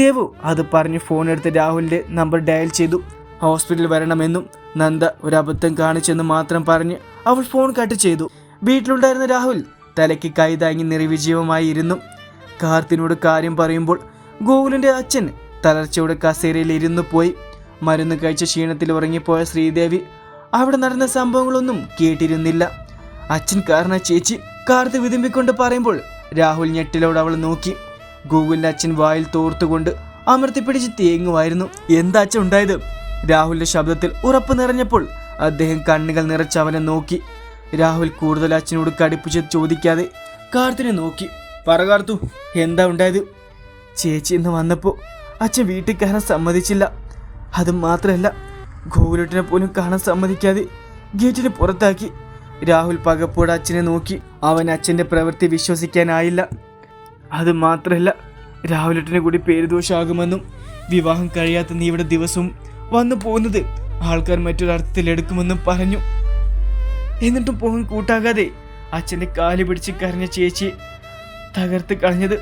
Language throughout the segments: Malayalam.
ദേവു അത് പറഞ്ഞ് ഫോൺ എടുത്ത് രാഹുലിന്റെ നമ്പർ ഡയൽ ചെയ്തു. ഹോസ്പിറ്റലിൽ വരണമെന്നും നന്ദ ഒരു അബദ്ധം കാണിച്ചെന്ന് മാത്രം പറഞ്ഞ് അവൾ ഫോൺ കട്ട് ചെയ്തു. വീട്ടിലുണ്ടായിരുന്ന രാഹുൽ തലയ്ക്ക് കൈതാങ്ങി നിർവിജയവുമായി ഇരുന്നു. കാർത്തിനോട് കാര്യം പറയുമ്പോൾ ഗോകുലിന്റെ അച്ഛൻ തളർച്ചയോടെ കസേരയിൽ ഇരുന്നു പോയി. മരുന്ന് കഴിച്ച ക്ഷീണത്തിൽ ഉറങ്ങിപ്പോയ ശ്രീദേവി അവിടെ നടന്ന സംഭവങ്ങളൊന്നും കേട്ടിരുന്നില്ല. അച്ഛൻ കാരണ ചേച്ചി കാർത്തി വിതുമ്പിക്കൊണ്ട് പറയുമ്പോൾ രാഹുൽ ഞെട്ടിലോട് അവൾ നോക്കി. ഗൂഗിളിന്റെ അച്ഛൻ വായിൽ തോർത്തുകൊണ്ട് അമർത്തിപ്പിടിച്ച് തേങ്ങുമായിരുന്നു. എന്താ അച്ഛൻ ഉണ്ടായത്? രാഹുലിന്റെ ശബ്ദത്തിൽ ഉറപ്പ് നിറഞ്ഞപ്പോൾ അദ്ദേഹം കണ്ണുകൾ നിറച്ച് അവനെ നോക്കി. രാഹുൽ കൂടുതൽ അച്ഛനോട് കടുപ്പിച്ച് ചോദിക്കാതെ കാർത്തിനെ നോക്കി. പറ കാർത്തു എന്താ ഉണ്ടായത്? ചേച്ചി ഇന്ന് വന്നപ്പോൾ അച്ഛൻ വീട്ടിൽ കയറാൻ സമ്മതിച്ചില്ല. അത് മാത്രമല്ല ഗോകുലട്ടിനെ പോലും കാണാൻ സമ്മതിക്കാതെ ഗേറ്റിന് പുറത്താക്കി. രാഹുൽ പകപ്പോടെ അച്ഛനെ നോക്കി. അവൻ അച്ഛന്റെ പ്രവൃത്തി വിശ്വസിക്കാനായില്ല. അത് മാത്രമല്ല രാഹുലട്ടിനെ കൂടി പേരുദോഷമാകുമെന്നും വിവാഹം കഴിയാത്ത നീ ഇവിടെ ദിവസവും വന്നു പോകുന്നത് ആൾക്കാർ മറ്റൊരർത്ഥത്തിൽ എടുക്കുമെന്നും പറഞ്ഞു. എന്നിട്ടും പോകാൻ കൂട്ടാകാതെ അച്ഛന്റെ കാൽ പിടിച്ച് കരഞ്ഞ ചേച്ചി തകർത്ത് കളഞ്ഞത്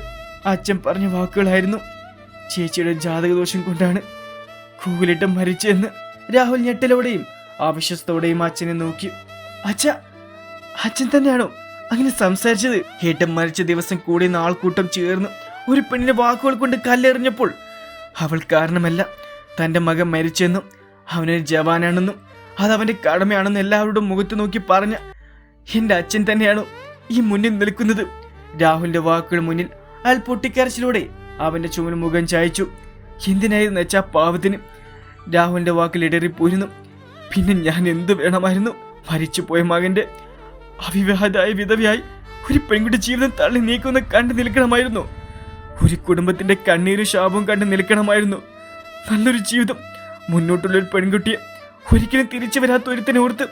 അച്ഛൻ പറഞ്ഞ വാക്കുകളായിരുന്നു. ചേച്ചിയുടെ ജാതകദോഷം കൊണ്ടാണ് കൂലിട്ട് മരിച്ചെന്ന് രാഹുൽ ഞെട്ടലോടെയും ആവശ്യത്തോടെയും അച്ഛനെ നോക്കി. അച്ഛ അച്ഛൻ തന്നെയാണോ അങ്ങനെ സംസാരിച്ചത് ഏട്ടൻ മരിച്ച ദിവസം കൂടി ആൾക്കൂട്ടം ചേർന്ന്. ഒരു പെണ്ണിന്റെ വാക്കുകൾ കൊണ്ട് കല്ലെറിഞ്ഞപ്പോൾ അവൾ കാരണമല്ല തന്റെ മകൻ മരിച്ചെന്നും അവനൊരു ജവാനാണെന്നും അത് അവന്റെ കടമയാണെന്ന് എല്ലാവരുടെ മുഖത്ത് നോക്കി പറഞ്ഞ എന്റെ അച്ഛൻ തന്നെയാണ് ഈ മുന്നിൽ നിൽക്കുന്നത്. രാഹുലിന്റെ വാക്കുകൾ മുന്നിൽ അയാൾ പൊട്ടിക്കരച്ചിലൂടെ അവന്റെ ചുമന് മുഖം ചായച്ചു. എന്തിനായിരുന്നു വെച്ചാ പാവത്തിന്? രാഹുലിന്റെ വാക്കിൽ ഇടറിപ്പോയിരുന്നു പിന്നെ ഞാൻ എന്ത് വേണമായിരുന്നു? മരിച്ചു പോയ മകന്റെ അവിവാഹിതായ വിധവയായി ഒരു പെൺകുട്ടി ജീവിതം തള്ളി നീക്കുന്ന കണ്ടു നിൽക്കണമായിരുന്നു. ഒരു കുടുംബത്തിന്റെ കണ്ണീരും ശാപവും കണ്ടു നിൽക്കണമായിരുന്നു. നല്ലൊരു ജീവിതം. മുന്നോട്ടുള്ള ഒരു പെൺകുട്ടിയെ ഒരിക്കലും തിരിച്ചു വരാത്ത ഒരുത്തിനെ ഓർത്ത്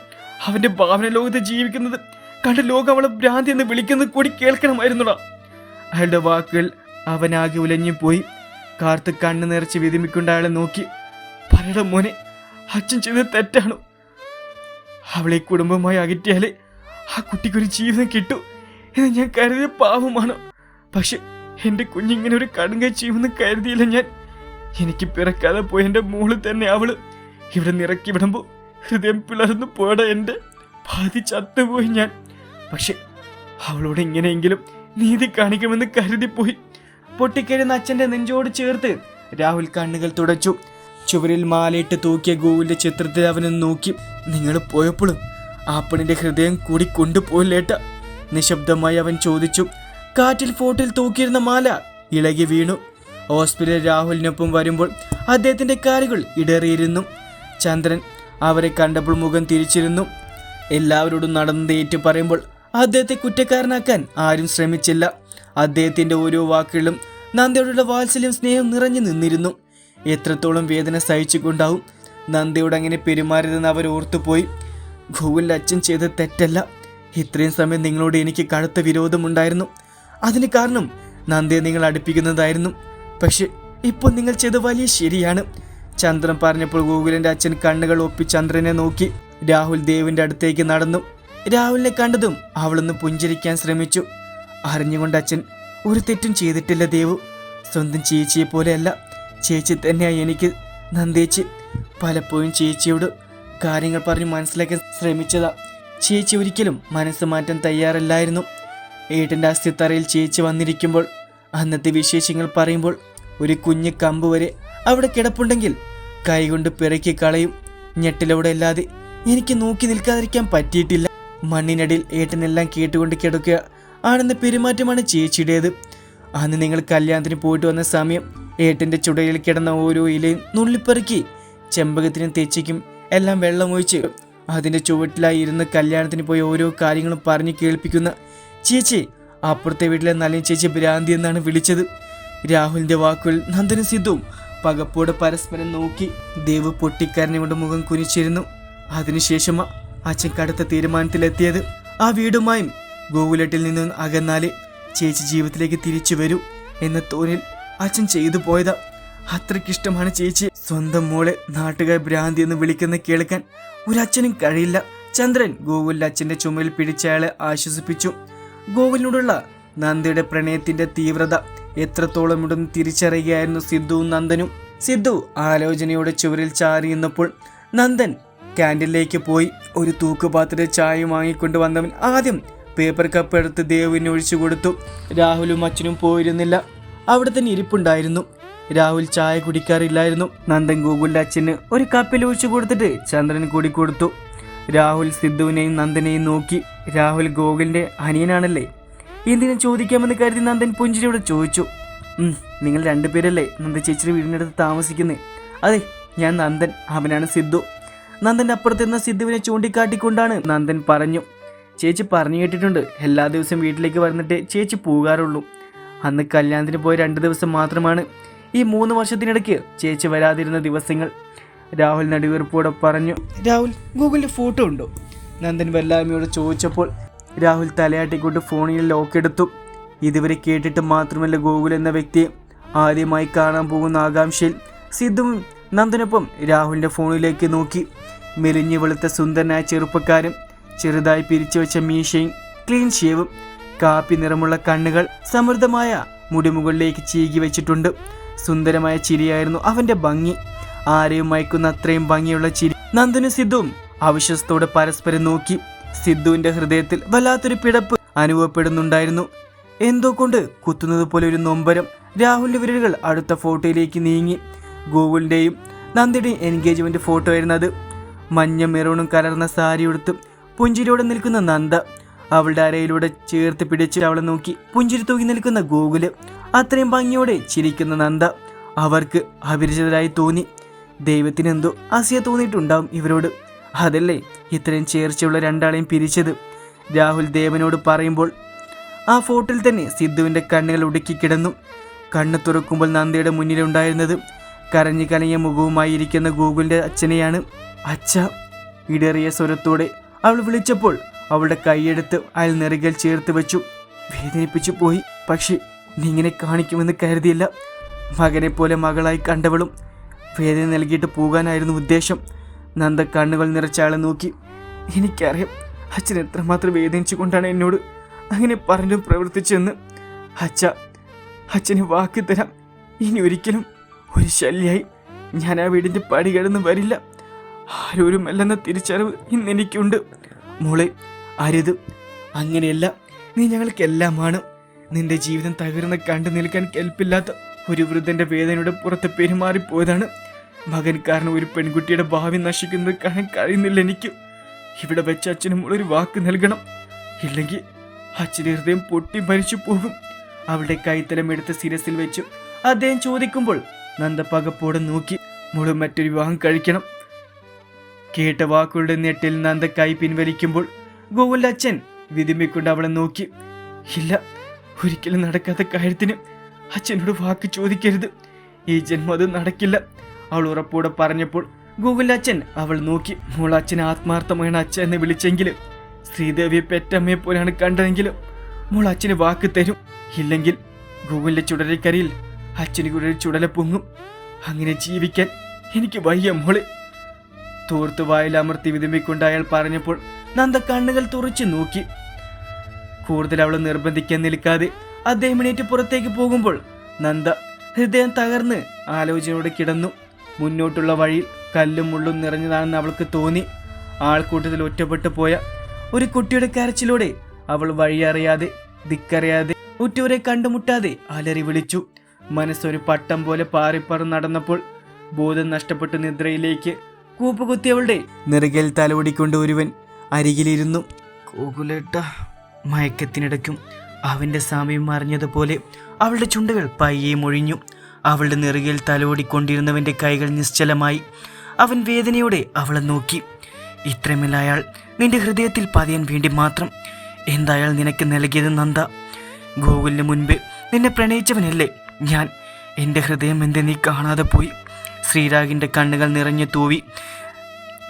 അവന്റെ ഭാവന ലോകത്ത് ജീവിക്കുന്നത് കണ്ട ലോകം അവളെ ഭ്രാന്തി എന്ന് വിളിക്കുന്നത് കൂടി കേൾക്കണമായിരുന്നുടാ. അയാളുടെ വാക്കുകൾ അവനാകെ ഉലഞ്ഞു പോയി കാർത്ത് കണ്ണു നിറച്ച് വിതിമിക്കൊണ്ട് അയാളെ നോക്കി. പറയുടെ മോനെ അച്ഛൻ ചെയ്തത് തെറ്റാണോ? അവളെ കുടുംബമായി അകറ്റിയാലേ ആ കുട്ടിക്കൊരു ജീവിതം കിട്ടൂ എന്ന് ഞാൻ കരുതിയ പാവമാണ്. പക്ഷെ എന്റെ കുഞ്ഞിങ്ങനെ ഒരു കടുങ്ങ ചെയ്യുമെന്ന് കരുതിയില്ല ഞാൻ. എനിക്ക് പിറക്കാതെ പോയ എന്റെ മോൾ തന്നെ അവൾ. ഇവിടെ നിറക്കി വിടുമ്പോൾ ഹൃദയം പിളർന്നു പോയട എന്റെ. പാതി ചത്തുപോയി ഞാൻ. പക്ഷെ അവളോട് എങ്ങനെയെങ്കിലും നീതി കാണിക്കുമെന്ന് കരുതിപ്പോയി പൊട്ടിക്കഴിയുന്ന അച്ഛന്റെ നെഞ്ചോട് ചേർത്ത് രാഹുൽ കണ്ണുകൾ തുടച്ചു. ചുവരിൽ മാലയിട്ട് തൂക്കിയ ഗോവിന്റെ ചിത്രത്തിൽ അവനെ നോക്കി. നിങ്ങൾ പോയപ്പോഴും ആ പെണ്ണിന്റെ ഹൃദയം കൂടി കൊണ്ടുപോയില്ലേട്ട. നിശബ്ദമായി അവൻ ചോദിച്ചു കാറ്റിൽ ഫോട്ടിൽ തൂക്കിയിരുന്ന മാല ഇളകി വീണു. ഹോസ്പിറ്റലിൽ രാഹുലിനൊപ്പം വരുമ്പോൾ അദ്ദേഹത്തിന്റെ കാലുകൾ ഇടറിയിരുന്നു. ചന്ദ്രൻ അവരെ കണ്ടപ്പോൾ മുഖം തിരിച്ചിരുന്നു. എല്ലാവരോടും നടന്നത് ഏറ്റു പറയുമ്പോൾ അദ്ദേഹത്തെ കുറ്റക്കാരനാക്കാൻ ആരും ശ്രമിച്ചില്ല. അദ്ദേഹത്തിന്റെ ഓരോ വാക്കുകളും നന്ദയോടുള്ള വാത്സല്യം സ്നേഹം നിറഞ്ഞു നിന്നിരുന്നു. എത്രത്തോളം വേദന സഹിച്ചുകൊണ്ടാവും നന്ദയോട് അങ്ങനെ പെരുമാറിയതെന്ന് അവർ ഓർത്തുപോയി. ഗോകുലിന്റെ അച്ഛൻ ചെയ്ത തെറ്റല്ല. ഇത്രയും സമയം നിങ്ങളോട് എനിക്ക് കടുത്ത വിരോധമുണ്ടായിരുന്നു. അതിന് കാരണം നന്ദിയെ നിങ്ങൾ അടുപ്പിക്കുന്നതായിരുന്നു. പക്ഷെ ഇപ്പോൾ നിങ്ങൾ ചെയ്ത വലിയ ശരിയാണ്. ചന്ദ്രൻ പറഞ്ഞപ്പോൾ ഗൂഗിളിന്റെ അച്ഛൻ കണ്ണുകൾ ഒപ്പി ചന്ദ്രനെ നോക്കി. രാഹുൽ ദേവിന്റെ അടുത്തേക്ക് നടന്നു. രാഹുലിനെ കണ്ടതും അവളൊന്ന് പുഞ്ചിരിക്കാൻ ശ്രമിച്ചു. അറിഞ്ഞുകൊണ്ട് അച്ഛൻ ഒരു തെറ്റും ചെയ്തിട്ടില്ല ദേവു. സ്വന്തം ചേച്ചിയെ പോലെയല്ല ചേച്ചി തന്നെയായി എനിക്ക് നന്ദേച്ചി പലപ്പോഴും ചേച്ചിയോട് കാര്യങ്ങൾ പറഞ്ഞ് മനസ്സിലാക്കാൻ ശ്രമിച്ചതാ. ചേച്ചി ഒരിക്കലും മനസ്സ് മാറ്റാൻ തയ്യാറല്ലായിരുന്നു. ഏട്ടന്റെ അസ്ഥിത്തറയിൽ ചേച്ചി വന്നിരിക്കുമ്പോൾ അന്നത്തെ വിശേഷങ്ങൾ പറയുമ്പോൾ ഒരു കുഞ്ഞ് കമ്പ് വരെ അവിടെ കിടപ്പുണ്ടെങ്കിൽ കൈകൊണ്ട് പിറക്കി കളയും. ഞെട്ടിലൂടെ അല്ലാതെ എനിക്ക് നോക്കി നിൽക്കാതിരിക്കാൻ പറ്റിയിട്ടില്ല. മണ്ണിനടിയിൽ ഏട്ടനെല്ലാം കേട്ടുകൊണ്ട് കിടക്കുക ആണെന്ന പെരുമാറ്റമാണ് ചേച്ചിയുടേത്. അന്ന് നിങ്ങൾ കല്യാണത്തിന് പോയിട്ട് വന്ന സമയം ഏട്ടന്റെ ചുടയിൽ കിടന്ന ഓരോ ഇലയും നുള്ളിപ്പെറുക്കി ചെമ്പകത്തിനും തെച്ചിക്കും എല്ലാം വെള്ളമൊഴിച്ച് അതിന്റെ ചുവട്ടിലായി ഇരുന്ന് കല്യാണത്തിന് പോയി ഓരോ കാര്യങ്ങളും പറഞ്ഞ് കേൾപ്പിക്കുന്ന ചേച്ചി അപ്പുറത്തെ വീട്ടിലെ നല്ല ചേച്ചി ഭ്രാന്തി എന്നാണ് വിളിച്ചത്. രാഹുലിന്റെ വാക്കുകൾ നന്ദനും സിദ്ധുവും പകപ്പോടെ പരസ്പരം നോക്കി ദേവ് പൊട്ടിക്കരഞ്ഞുകൊണ്ട് മുഖം കുനിച്ചിരുന്നു. അതിനുശേഷം അച്ഛൻ കടുത്ത തീരുമാനത്തിലെത്തിയത്. ആ വീടുമായും ഗോകുലട്ടിൽ നിന്നും അകന്നാലേ ചേച്ചി ജീവിതത്തിലേക്ക് തിരിച്ചു വരൂ എന്ന തോന്നിൽ അച്ഛൻ ചെയ്തു പോയതാ. അത്രയ്ക്കിഷ്ടമാണ് ചേച്ചി. സ്വന്തം മോളെ നാട്ടുകാർ ഭ്രാന്തി എന്ന് വിളിക്കുന്ന കേൾക്കാൻ ഒരച്ഛനും കഴിയില്ല. ചന്ദ്രൻ ഗോകുലിന്റെ അച്ഛന്റെ ചുമലിൽ പിടിച്ചയാളെ ആശ്വസിപ്പിച്ചു. ഗോകുലിനോടുള്ള നന്ദിയുടെ പ്രണയത്തിന്റെ തീവ്രത എത്രത്തോളം ഉണ്ടെന്ന് തിരിച്ചറിയുകയായിരുന്നു സിദ്ധുവും നന്ദനും. സിദ്ധു ആലോചനയോടെ ചുവരിൽ ചാരി നിന്നപ്പോൾ നന്ദൻ ക്യാന്റീനിലേക്ക് പോയി ഒരു തൂക്കുപാത്രത്തിൽ ചായ വാങ്ങിക്കൊണ്ട് വന്നവൻ ആദ്യം പേപ്പർ കപ്പ് എടുത്ത് ദേവിന് ഒഴിച്ചു കൊടുത്തു. രാഹുലും അച്ഛനും പോയിരുന്നില്ല. അവിടെ തന്നെ ഇരിപ്പുണ്ടായിരുന്നു. രാഹുൽ ചായ കുടിക്കാറില്ലായിരുന്നു. നന്ദൻ ഗൂഗിളിന്റെ അച്ഛന് ഒരു കപ്പിൽ ഒഴിച്ചു കൊടുത്തിട്ട് ചന്ദ്രൻ കൂടി കൊടുത്തു. രാഹുൽ സിദ്ധുവിനെയും നന്ദനെയും നോക്കി. രാഹുൽ ഗോകുലിന്റെ അനിയനാണല്ലേ? എന്തിനും ചോദിക്കാമെന്ന് കരുതി നന്ദൻ പുഞ്ചിരിയോട് ചോദിച്ചു. നിങ്ങൾ രണ്ടുപേരല്ലേ നന്ദ ചേച്ചിയുടെ വീടിനടുത്ത് താമസിക്കുന്നേ? അതെ ഞാൻ നന്ദൻ അവനാണ് സിദ്ധു. നന്ദന്റെ അപ്പുറത്തിരുന്ന സിദ്ധുവിനെ ചൂണ്ടിക്കാട്ടിക്കൊണ്ടാണ് നന്ദൻ പറഞ്ഞു. ചേച്ചി പറഞ്ഞു കേട്ടിട്ടുണ്ട് എല്ലാ ദിവസവും വീട്ടിലേക്ക് വന്നിട്ട് ചേച്ചി പോകാറുള്ളൂ. അന്ന് കല്യാണത്തിന് പോയ രണ്ട് ദിവസം മാത്രമാണ്. ഈ മൂന്ന് വർഷത്തിനിടയ്ക്ക് ചേച്ചി വരാതിരുന്ന ദിവസങ്ങൾ. രാഹുൽ നടുവീർപ്പോടെ പറഞ്ഞു രാഹുൽ ഗൂഗിളിൽ ഫോട്ടോ ഉണ്ടോ? നന്ദൻ വല്ലായ്മയോട് ചോദിച്ചപ്പോൾ രാഹുൽ തലയാട്ടിക്കൊണ്ട് ഫോണിൽ ലോക്ക് എടുത്തു. ഇതുവരെ കേട്ടിട്ട് മാത്രമല്ല ഗൂഗിൾ എന്ന വ്യക്തിയെ ആദ്യമായി കാണാൻ പോകുന്ന ആകാംക്ഷയിൽ സിദ്ധുവും നന്ദനൊപ്പം രാഹുലിന്റെ ഫോണിലേക്ക് നോക്കി. മെലിഞ്ഞു വെളുത്ത സുന്ദരനായ ചെറുപ്പക്കാരൻ ചെറുതായി പിരിച്ചു വെച്ച മീശയും ക്ലീൻ ഷേവും കാപ്പി നിറമുള്ള കണ്ണുകൾ സമൃദ്ധമായ മുടിമുകളിലേക്ക് ചീകി വെച്ചിട്ടുണ്ട്. സുന്ദരമായ ചിരിയായിരുന്നു അവന്റെ ഭംഗി. ആരെയും മയക്കുന്ന അത്രയും ഭംഗിയുള്ള ചിരി നന്ദനും സിദ്ധുവും അവിശ്വസത്തോടെ പരസ്പരം നോക്കി. സിദ്ധുവിന്റെ ഹൃദയത്തിൽ വല്ലാത്തൊരു പിടപ്പ് അനുഭവപ്പെടുന്നുണ്ടായിരുന്നു. എന്തോ കൊണ്ട് കുത്തുന്നത് പോലെ ഒരു നൊമ്പരം രാഹുലിന്റെ വിരലുകൾ അടുത്ത ഫോട്ടോയിലേക്ക് നീങ്ങി. ഗൂഗിളിന്റെയും നന്ദിയുടെയും എൻഗേജ്മെന്റ് ഫോട്ടോ ആയിരുന്നത് മഞ്ഞ മെറൂണും കലർന്ന സാരി ഉടുത്ത് പുഞ്ചിരിയോടെ നിൽക്കുന്ന നന്ദ അവളുടെ അരയിലൂടെ ചേർത്ത് പിടിച്ച് അവളെ നോക്കി പുഞ്ചിരി തൂങ്ങി നിൽക്കുന്ന ഗൂഗിൾ അത്രയും ഭംഗിയോടെ ചിരിക്കുന്ന നന്ദ അവർക്ക് അപരിചിതരായി തോന്നി. ദൈവത്തിന് എന്തോ അസൂയ തോന്നിയിട്ടുണ്ടാവും ഇവരോട്. അതല്ലേ ഇത്രയും ചേർച്ചയുള്ള രണ്ടാളെയും പിരിച്ചത്? രാഹുൽ ദേവനോട് പറയുമ്പോൾ ആ ഫോട്ടോയിൽ തന്നെ സിദ്ധുവിന്റെ കണ്ണുകൾ ഉടുക്കി കിടന്നു. കണ്ണ് തുറക്കുമ്പോൾ നന്ദയുടെ മുന്നിലുണ്ടായിരുന്നത് കരഞ്ഞു കലങ്ങിയ മുഖവുമായി ഇരിക്കുന്ന ഗൂഗിളിന്റെ അച്ഛനെയാണ്. അച്ഛ ഇടേറിയ സ്വരത്തോടെ അവൾ വിളിച്ചപ്പോൾ അവളുടെ കൈയെടുത്ത് അയാൾ നെറുകൽ ചേർത്ത് വെച്ചു. വേദനിപ്പിച്ചു പോയി. പക്ഷേ നീ ഇങ്ങനെ കാണിക്കുമെന്ന് കരുതിയില്ല. മകനെ പോലെ മകളായി കണ്ടവളും വേദന നൽകിയിട്ട് പോകാനായിരുന്നു ഉദ്ദേശം. നന്ദ കണ്ണുകൾ നിറച്ച ആളെ നോക്കി. എനിക്കറിയാം അച്ഛൻ എത്രമാത്രം വേദനിച്ചുകൊണ്ടാണ് എന്നോട് അങ്ങനെ പറഞ്ഞു പ്രവർത്തിച്ചെന്ന്. അച്ഛ അച്ഛന് വാക്ക് തരാം. ഇനി ഒരിക്കലും ഒരു ശല്യായി. ഞാൻ ആ വീടിന്റെ പടി കിടന്ന് വരില്ല. ആരോരുമല്ലെന്ന തിരിച്ചറിവ് ഇന്ന് എനിക്കുണ്ട് മോളെ അരുത്. അങ്ങനെയല്ല നീ ഞങ്ങൾക്കെല്ലാമാണ്. നിന്റെ ജീവിതം തകർന്ന് കണ്ടു നിൽക്കാൻ കെൽപ്പില്ലാത്ത ഒരു വൃദ്ധന്റെ വേദനയുടെ പുറത്ത് പെരുമാറിപ്പോയതാണ്. മകൻ കാരണം ഒരു പെൺകുട്ടിയുടെ ഭാവി നശിക്കുന്നത് കാണാൻ കഴിയുന്നില്ല എനിക്ക്. ഇവിടെ വെച്ച് അച്ഛനും ഒരു വാക്ക് നൽകണം. ഇല്ലെങ്കിൽ അച്ഛന്റെ ഹൃദയം പൊട്ടി മരിച്ചു പോകും. അവളുടെ കൈത്തലം എടുത്ത് ശിരസിൽ വെച്ചു അദ്ദേഹം ചോദിക്കുമ്പോൾ നന്ദ പകപ്പോടെ നോക്കി മുളു മറ്റൊരു വിവാഹം കഴിക്കണം. കേട്ട വാക്കുകളുടെ നെട്ടിൽ നന്ദ കൈ പിൻവലിക്കുമ്പോൾ ഗോകുലിന്റെ അച്ഛൻ വിതുമ്പിക്കൊണ്ട് അവളെ നോക്കി. ഇല്ല ഒരിക്കലും നടക്കാത്ത കാര്യത്തിന് അച്ഛനോട് വാക്ക് ചോദിക്കരുത്. ഈ ജന്മം അത് നടക്കില്ല. അവൾ ഉറപ്പോടെ പറഞ്ഞപ്പോൾ ഗൂഗിളിന്റെ അച്ഛൻ അവൾ നോക്കി മോൾ അച്ഛൻ ആത്മാർത്ഥമാണ് അച്ഛൻ എന്ന് വിളിച്ചെങ്കിൽ ശ്രീദേവിയെ പെറ്റമ്മയെ പോലെയാണ് കണ്ടതെങ്കിലും മോൾ അച്ഛന് വാക്ക് തരും. ഇല്ലെങ്കിൽ ഗൂഗിളിന്റെ ചുടലക്കരയിൽ അച്ഛന് കൂടെ ഒരു ചുടല പൊങ്ങും. അങ്ങനെ ജീവിക്കാൻ എനിക്ക് വയ്യ മോളെ. തോർത്ത് വായിലമർത്തി വിതുമ്പിക്കൊണ്ട് അയാൾ പറഞ്ഞപ്പോൾ നന്ദ കണ്ണുകൾ തുറച്ചു നോക്കി. കൂടുതൽ അവളെ നിർബന്ധിക്കാൻ നിൽക്കാതെ അദ്ദേഹം എണീറ്റ് പുറത്തേക്ക് പോകുമ്പോൾ നന്ദ ഹൃദയം തകർന്ന് ആലോചനയോടെ കിടന്നു. മുന്നോട്ടുള്ള വഴിയിൽ കല്ലും മുള്ളും നിറഞ്ഞതാണെന്ന് അവൾക്ക് തോന്നി. ആൾക്കൂട്ടത്തിൽ ഒറ്റപ്പെട്ടു പോയ ഒരു കുട്ടിയുടെ കരച്ചിലൂടെ അവൾ വഴിയറിയാതെ ദിക്കറിയാതെ ഉറ്റവരെ കണ്ടുമുട്ടാതെ അലറി വിളിച്ചു. മനസ്സൊരു പട്ടം പോലെ പാറിപ്പറന്ന് നടന്നപ്പോൾ ബോധം നഷ്ടപ്പെട്ട് നിദ്രയിലേക്ക് കൂപ്പുകുത്തിയവളുടെ നിറകിൽ തലോടിക്കൊണ്ട് ഒരുവൻ അരികിലിരുന്നു. കോകുലേട്ട മയക്കത്തിനിടയ്ക്കും. അവന്റെ സാമ്യം അറിഞ്ഞതുപോലെ അവളുടെ ചുണ്ടുകൾ പയ്യെ മൊഴിഞ്ഞു. അവളുടെ നെറുകയിൽ തലോടിക്കൊണ്ടിരുന്നവന്റെ കൈകൾ നിശ്ചലമായി. അവൻ വേദനയോടെ അവളെ നോക്കി. ഇത്രമേൽ അയാൾ നിന്റെ ഹൃദയത്തിൽ പതിയാൻ വേണ്ടി മാത്രം എന്തായാൽ നിനക്ക് നൽകിയത് നന്ദ? ഗോകുലിന് മുൻപ് നിന്നെ പ്രണയിച്ചവനല്ലേ ഞാൻ? എന്റെ ഹൃദയം എന്തെ നീ കാണാതെ പോയി. ശ്രീരാഗിന്റെ കണ്ണുകൾ നിറഞ്ഞു തൂവി.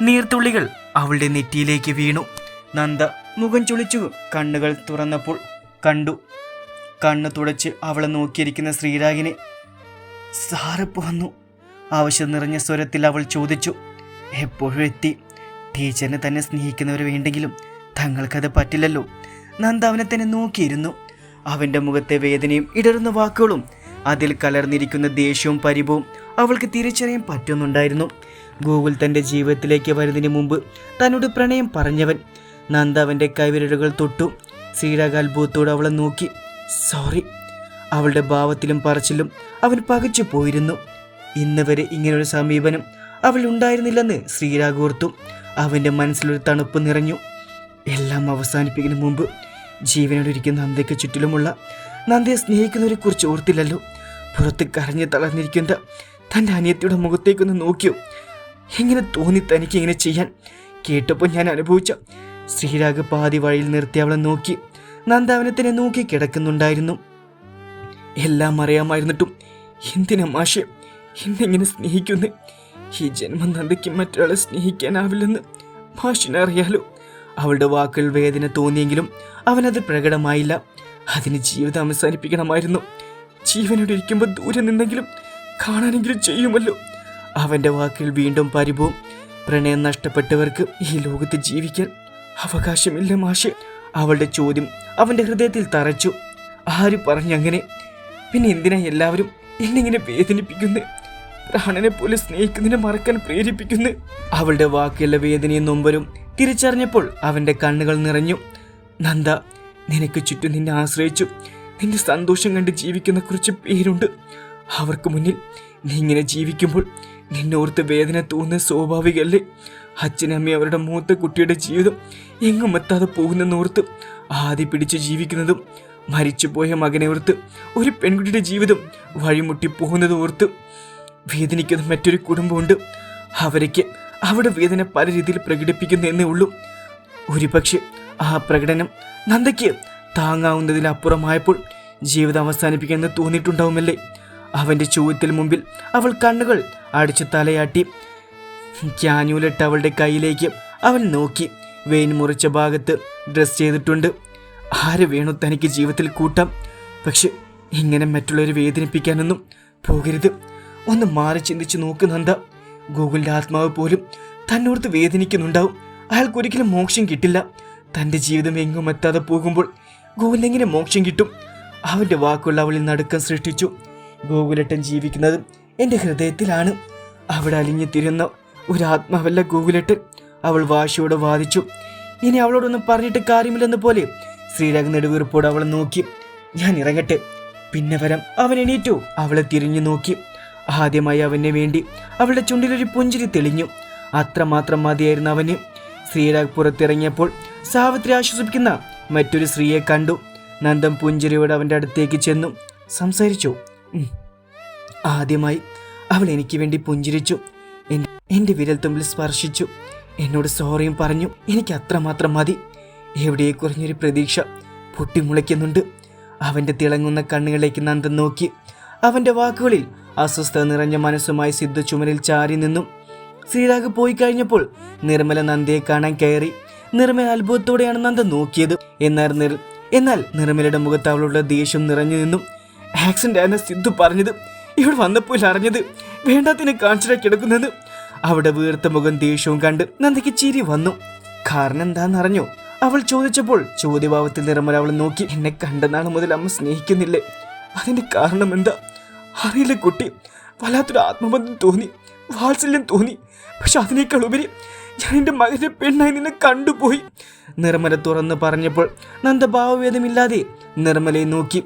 നീർത്തുള്ളികൾ അവളുടെ നെറ്റിയിലേക്ക് വീണു. നന്ദ മുഖം ചുളിച്ചു കണ്ണുകൾ തുറന്നപ്പോൾ കണ്ടു. കണ്ണു തുടച്ച് അവളെ നോക്കിയിരിക്കുന്ന ശ്രീരാഗിനെ. സാറിപ്പ് വന്നു. ആവശ്യം നിറഞ്ഞ സ്വരത്തിൽ അവൾ ചോദിച്ചു. എപ്പോഴും എത്തി ടീച്ചറിനെ തന്നെ സ്നേഹിക്കുന്നവർ വേണ്ടെങ്കിലും തങ്ങൾക്കത് പറ്റില്ലല്ലോ. നന്ദ അവനെ തന്നെ നോക്കിയിരുന്നു. അവന്റെ മുഖത്തെ വേദനയും ഇടറുന്ന വാക്കുകളും അതിൽ കലർന്നിരിക്കുന്ന ദേഷ്യവും പരിഭവും അവൾക്ക് തിരിച്ചറിയാൻ പറ്റുന്നുണ്ടായിരുന്നു. ഗൂഗിൾ തന്റെ ജീവിതത്തിലേക്ക് വരുന്നതിന് മുമ്പ് തന്നോട് പ്രണയം പറഞ്ഞവൻ. നന്ദ അവന്റെ കൈവിരലുകൾ തൊട്ടു. അത്ഭുതത്തോടെ അവളെ നോക്കി. സോറി. അവളുടെ ഭാവത്തിലും പറച്ചിലും അവൻ പകച്ചു പോയിരുന്നു. ഇന്ന് വരെ ഇങ്ങനൊരു സമീപനം അവൾ ഉണ്ടായിരുന്നില്ലെന്ന് ശ്രീരാഗ് ഓർത്തു. അവന്റെ മനസ്സിലൊരു തണുപ്പ് നിറഞ്ഞു. എല്ലാം അവസാനിപ്പിക്കുന്നതിന് മുമ്പ് ജീവനോടിരിക്കുന്ന നന്ദയ്ക്ക് ചുറ്റിലുമുള്ള നന്ദയെ സ്നേഹിക്കുന്നവരെ കുറിച്ച് ഓർത്തില്ലല്ലോ. പുറത്ത് കരഞ്ഞു തളർന്നിരിക്കുന്ന തന്റെ അനിയത്തിയുടെ മുഖത്തേക്കൊന്ന് നോക്കിയോ. എങ്ങനെ തോന്നി തനിക്ക് ഇങ്ങനെ ചെയ്യാൻ? കേട്ടപ്പോൾ ഞാൻ അനുഭവിച്ച ശ്രീരാഗ് പാതി വഴിയിൽ നിർത്തി അവളെ നോക്കി. നന്ദാവനത്തിനെ നോക്കി കിടക്കുന്നുണ്ടായിരുന്നു. എല്ലാം അറിയാമായിരുന്നിട്ടും എന്തിനാ മാഷെ എന്നെങ്ങനെ സ്നേഹിക്കുന്നു? ഈ ജന്മം നന്ദയ്ക്ക് മറ്റൊരാളെ സ്നേഹിക്കാനാവില്ലെന്ന് മാഷിനറിയാലോ അവളുടെ വാക്കുകൾ വേദന തോന്നിയെങ്കിലും അവനത് പ്രകടമായില്ല. അതിന് ജീവിതം അവസാനിപ്പിക്കണമായിരുന്നു. ജീവനോട് ഇരിക്കുമ്പോൾ ദൂരെ നിന്നെങ്കിലും കാണാനെങ്കിലും ചെയ്യുമല്ലോ. അവന്റെ വാക്കുകൾ വീണ്ടും പരിഭവം പ്രണയം നഷ്ടപ്പെട്ടവർക്ക് ഈ ലോകത്ത് ജീവിക്കാൻ അവകാശമില്ല മാഷെ. അവളുടെ ചോദ്യം അവന്റെ ഹൃദയത്തിൽ തറച്ചു. ആര് പറഞ്ഞങ്ങനെ പിന്നെ എന്തിനാ എല്ലാവരും എന്നിങ്ങനെ വേദനിപ്പിക്കുന്നു? പ്രാണനെ പോലെ സ്നേഹിക്കുന്നതിനെ മറക്കാൻ പ്രേരിപ്പിക്കുന്നു? അവളുടെ വാക്കുകളുടെ വേദനയും നൊമ്പരും തിരിച്ചറിഞ്ഞപ്പോൾ അവന്റെ കണ്ണുകൾ നിറഞ്ഞു. നന്ദ നിനക്ക് ചുറ്റും നിന്നെ ആശ്രയിച്ചു. നിന്റെ സന്തോഷം കണ്ട് ജീവിക്കുന്ന കുറച്ച് പേരുണ്ട്. അവർക്ക് മുന്നിൽ നീ ഇങ്ങനെ ജീവിക്കുമ്പോൾ നിന്നോർത്ത് വേദന തോന്നുന്ന സ്വാഭാവികമല്ലേ അച്ഛനമ്മ അവരുടെ മൂത്ത കുട്ടിയുടെ ജീവിതം എങ്ങും എത്താതെ പോകുന്നെന്നോർത്ത് ആദ്യ പിടിച്ച് ജീവിക്കുന്നതും മരിച്ചുപോയ മകനെ ഓർത്ത് ഒരു പെൺകുട്ടിയുടെ ജീവിതം വഴിമുട്ടി പോകുന്നത് ഓർത്ത് വേദനിക്കുന്ന മറ്റൊരു കുടുംബമുണ്ട്. അവരയ്ക്ക് അവിടെ വേദന പല രീതിയിൽ പ്രകടിപ്പിക്കുന്നതെന്നേ ഉള്ളൂ. ഒരുപക്ഷെ ആ പ്രകടനം നന്ദയ്ക്ക് താങ്ങാവുന്നതിലപ്പുറമായപ്പോൾ ജീവിതം അവസാനിപ്പിക്കുമെന്ന് തോന്നിയിട്ടുണ്ടാവുമല്ലേ? അവന്റെ ചോദ്യത്തിന് മുമ്പിൽ അവൾ കണ്ണുകൾ അടിച്ച് തലയാട്ടി ക്യാനൂലിട്ട് അവളുടെ കയ്യിലേക്ക് അവൻ നോക്കി. വെയിൻ മുറിച്ച ഭാഗത്ത് ഡ്രസ് ചെയ്തിട്ടുണ്ട്. ആര് വേണു തനിക്ക് ജീവിതത്തിൽ കൂട്ടാം. പക്ഷെ ഇങ്ങനെ മറ്റുള്ളവരെ വേദനിപ്പിക്കാനൊന്നും പോകരുത്. ഒന്ന് മാറി ചിന്തിച്ച് നോക്ക് നന്ദ. ഗൂഗിളിന്റെ ആത്മാവ് പോലും തന്നോടത്ത് വേദനിക്കുന്നുണ്ടാവും. അയാൾക്ക് ഒരിക്കലും മോക്ഷം കിട്ടില്ല. തന്റെ ജീവിതം എങ്ങും എത്താതെ പോകുമ്പോൾ ഗൂഗിളിനെങ്ങനെ മോക്ഷം കിട്ടും? അവന്റെ വാക്കുകൾ അവളിൽ നടുക്കം സൃഷ്ടിച്ചു. ഗോകുലട്ടൻ ജീവിക്കുന്നത് എന്റെ ഹൃദയത്തിലാണ്. അവിടെ അലിഞ്ഞു തിരുന്ന ഒരു ആത്മാവല്ല ഗോകുലട്ടൻ അവൾ വാശിയോട് വാദിച്ചു. ഇനി അവളോടൊന്നും പറഞ്ഞിട്ട് കാര്യമില്ലെന്ന് പോലെ ശ്രീരാഗ് നെടുവീർപ്പോട് അവളെ നോക്കി. ഞാൻ ഇറങ്ങട്ടെ. പിന്നെ വരാം. അവൻ എണീറ്റു. അവളെ തിരിഞ്ഞു നോക്കി. ആദ്യമായി അവന് വേണ്ടി അവളുടെ ചുണ്ടിലൊരു പുഞ്ചിരി തെളിഞ്ഞു. അത്രമാത്രം മതിയായിരുന്നു അവന്. ശ്രീരാഗ് പുറത്തിറങ്ങിയപ്പോൾ സാവിത്രി ആശ്വസിപ്പിക്കുന്ന മറ്റൊരു സ്ത്രീയെ കണ്ടു. നന്ദം പുഞ്ചിരിയോട് അവന്റെ അടുത്തേക്ക് ചെന്നു. സംസാരിച്ചു. ആദ്യമായി അവൾ എനിക്ക് വേണ്ടി പുഞ്ചിരിച്ചു. എന്റെ വിരൽത്തുമ്പിൽ വിരൽ തുമ്പിൽ സ്പർശിച്ചു. എന്നോട് സോറിയും പറഞ്ഞു. എനിക്ക് അത്രമാത്രം മതി. എവിടെ കുറഞ്ഞൊരു പ്രതീക്ഷ പൊട്ടിമുളയ്ക്കുന്നുണ്ട്. അവന്റെ തിളങ്ങുന്ന കണ്ണുകളിലേക്ക് നന്ദൻ നോക്കി. അവന്റെ വാക്കുകളിൽ അസ്വസ്ഥ നിറഞ്ഞ മനസ്സുമായി സിദ്ധു ചുമരിൽ ചാരി നിന്നു. ശ്രീരാഗ് പോയി കഴിഞ്ഞപ്പോൾ നിർമ്മല നന്ദയെ കാണാൻ കയറി. നിർമ്മല അത്ഭുതത്തോടെയാണ് നന്ദ നോക്കിയത്. എന്നാൽ നിർ എന്നാൽ നിർമ്മലയുടെ മുഖത്ത് അവളുടെ ദേഷ്യം നിറഞ്ഞു നിന്നു. ആക്സിഡന്റ് ആയിരുന്ന സിദ്ധു പറഞ്ഞത്. ഇവിടെ വന്നപ്പോൾ അറിഞ്ഞത് വേണ്ടാത്തിനെ കാണിച്ചിട്ടാണ് കിടക്കുന്നത്. അവിടെ വീർത്ത മുഖം ദേഷ്യവും കണ്ട് നന്ദയ്ക്ക് ചിരി വന്നു. കാരണം എന്താണെന്നറിഞ്ഞു? അവൾ ചോദിച്ചപ്പോൾ ചോദ്യഭാവത്തിൽ നിറമൽ അവൾ നോക്കി. എന്നെ കണ്ട നാൾ മുതൽ അമ്മ സ്നേഹിക്കുന്നില്ലേ? അതിന്റെ കാരണം എന്താ? അറിയില്ല കുട്ടി. വല്ലാത്തൊരു ആത്മബന്ധം തോന്നി. വാത്സല്യം തോന്നി. പക്ഷെ അതിനേക്കാൾ ഉപരി ഞാൻ എന്റെ മകന്റെ പെണ്ണായി നിന്നെ കണ്ടുപോയി. നിർമ്മല തുറന്ന് പറഞ്ഞപ്പോൾ നന്ദ ഭാവഭേദമില്ലാതെ നിർമ്മലയെ നോക്കി.